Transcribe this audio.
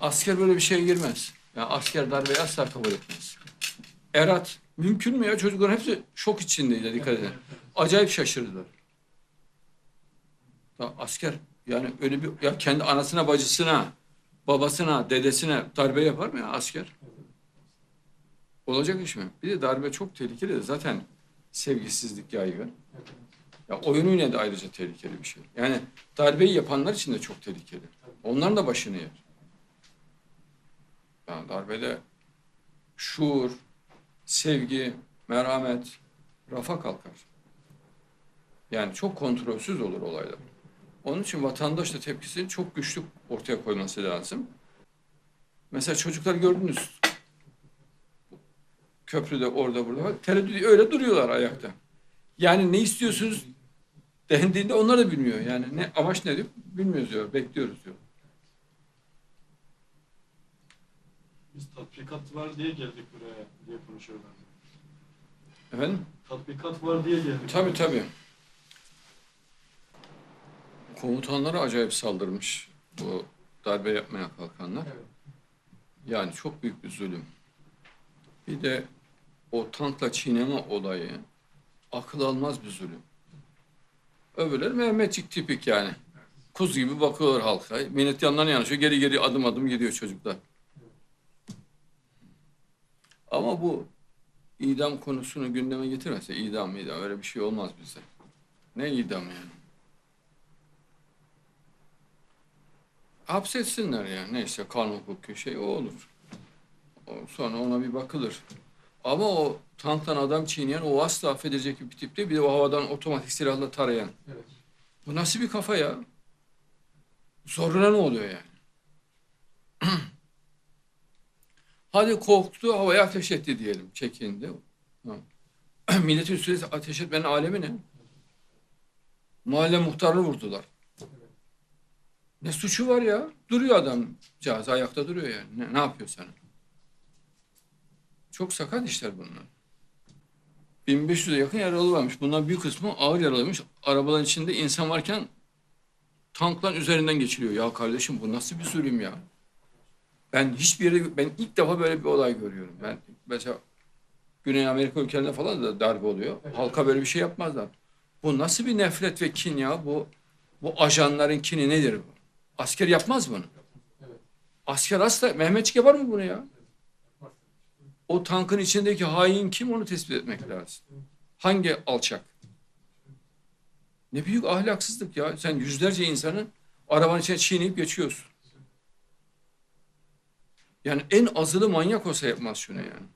Asker böyle bir şeye girmez. Ya asker darbeyi asla kabul etmez. Erat mümkün mü ya? Çocukların hepsi şok içindeydi dikkat edin. Acayip şaşırdılar. Ya asker yani öyle bir ya kendi anasına bacısına babasına dedesine darbe yapar mı ya asker? Olacak iş mi? Bir de darbe çok tehlikeli. Zaten sevgisizlik yaygın. Ya oyunu yine de ayrıca tehlikeli bir şey. Yani darbeyi yapanlar için de çok tehlikeli. Onların da başını yer. Yani darbede şuur, sevgi, merhamet rafa kalkar. Yani çok kontrolsüz olur olaylar. Onun için vatandaş da tepkisini çok güçlü ortaya koyması lazım. Mesela çocuklar gördünüz. Köprüde orada burada. Tereddüt öyle duruyorlar ayakta. Yani ne istiyorsunuz dendiğinde onlar da bilmiyor. Yani ne amaç ne diyor bilmiyoruz diyor. Bekliyoruz diyor. Biz tatbikat var diye geldik buraya diye konuşuyorlar. Efendim? Tatbikat var diye geldik. Tabii tabii. Komutanlara acayip saldırmış bu darbe yapmaya kalkanlar. Yani çok büyük bir zulüm. Bir de o tankla çiğneme olayı akıl almaz bir zulüm. Öbürleri Mehmetçik tipik yani. Kuz gibi bakıyorlar halka. Millet yanlarına yanaşıyor. Geri geri adım adım gidiyor çocuklar. Ama bu idam konusunu gündeme getirmezse idam idam öyle bir şey olmaz bizde. Ne idam yani? Hapsetsinler yani. Neyse kanun hukuki şey o olur. O- Sonra ona bir bakılır. Ama o tanktan adam çiğneyen o asla affedilecek bir tip değil. Bir de o havadan otomatik silahla tarayan. Evet. Bu nasıl bir kafa ya? Zoruna ne oluyor yani? Hadi korktu, havaya ateş etti diyelim, çekindi. Milletin üstüne ateş etmenin alemi ne? Mahalle muhtarını vurdular. Ne suçu var ya? Duruyor adam, cihaz ayakta duruyor yani. Ne, ne yapıyor sana? Çok sakat işler bunlar. 1500'e yakın yaralı varmış. Bundan büyük kısmı ağır yaralıymış. Arabaların içinde insan varken tankların üzerinden geçiliyor. Ya kardeşim bu nasıl bir zulüm ya? Ben hiçbir yere, ben ilk defa böyle bir olay görüyorum. Ben mesela Güney Amerika ülkelerinde falan da darbe oluyor. Halka böyle bir şey yapmazlar. Bu nasıl bir nefret ve kin ya? Bu bu ajanların kini nedir bu? Asker yapmaz bunu. Evet. Asker asla Mehmetçik yapar mı bunu ya? O tankın içindeki hain kim onu tespit etmek lazım. Hangi alçak? Ne büyük ahlaksızlık ya. Sen yüzlerce insanı arabanın içine çiğneyip geçiyorsun. Yani en azılı manyak olsa yapmaz şunu yani.